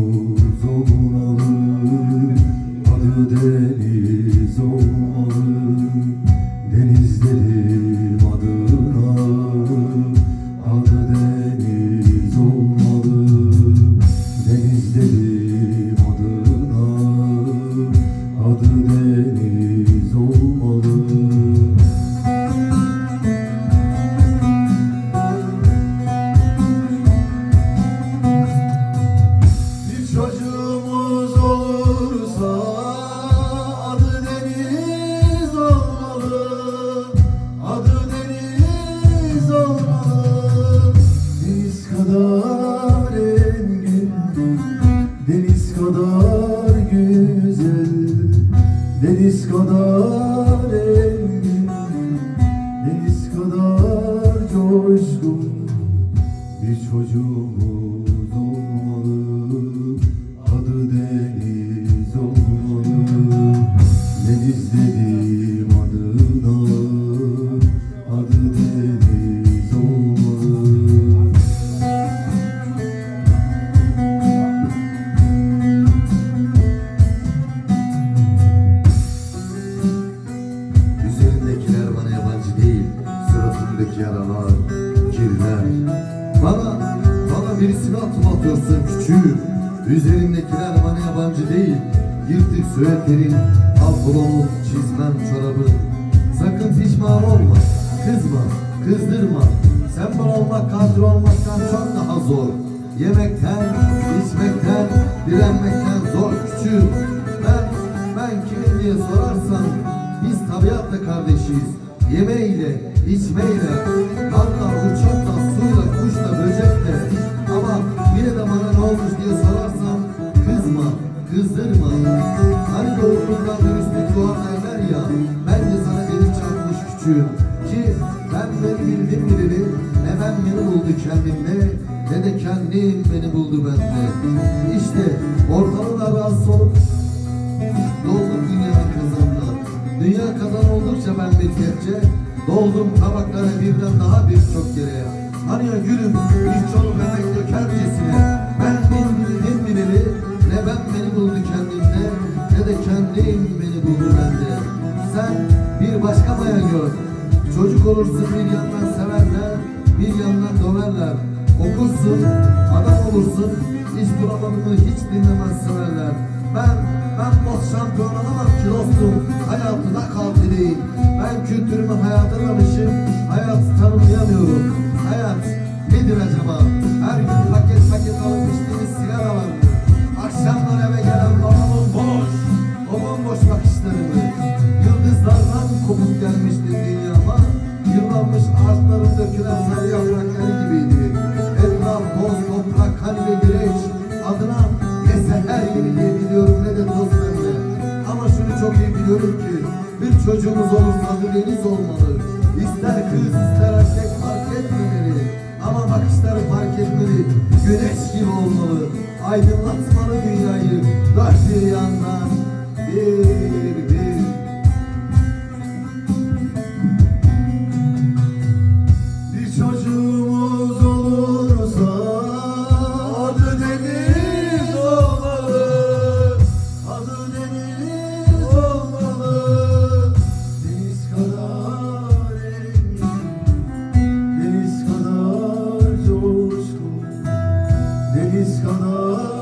çocuğumuz deniz kadar engin, deniz kadar coşkun. Bir çocuğumuz Bana, bana birisini atıp atıyorsun küçüğüm. Üzerimdekiler bana yabancı değil. Yırtık süveterin, pantolonun, çizmem, çorabın Sakın pişman olma, kızma, kızdırma. Sen bana olmak, kadir olmaktan çok daha zor. Yemekten, içmekten, direnmekten zor küçüğüm. Ben, ben kimim diye sorarsan biz tabiatla kardeşiz. Yemeğiyle, içmeyle, Hani doğduğundan dürüstlük doğar derler ya. Bence sana deli çarpmış küçüğüm. Ki ben beni bildim bileli ne ben beni buldu kendimde ne de kendim beni buldu bende. İşte ortalığı rahatsız olup Doldum dünya kazanına Dünya kazan oldukça ben bir kepçe Doldum tabaklara birden daha birçok yere Hani ya gülüm bir çoluk emek dökercesine Ben bildim bileli Ne ben beni buldu kendimde Ne de kendim beni buldu bende Sen bir başka maya gör. Çocuk olursun bir yandan severler Bir yandan döverler. Okursun adam olursun Hiç bulamadığını hiç dinlemez severler. Ben ben boks şampiyon olamam ki dostum. Hayatına katil Ben kültürümü hayata danışıp Hayatı tanımlayamıyorum. Hayat nedir acaba? Bir çocuğumuz olursa adı deniz olmalı. İster kız ister erkek fark etmemeli. Ama bakışları fark etmeli. Güneş gibi olmalı. Aydınlatmalı dünyayı. Dört bir yandan bir deniz kanar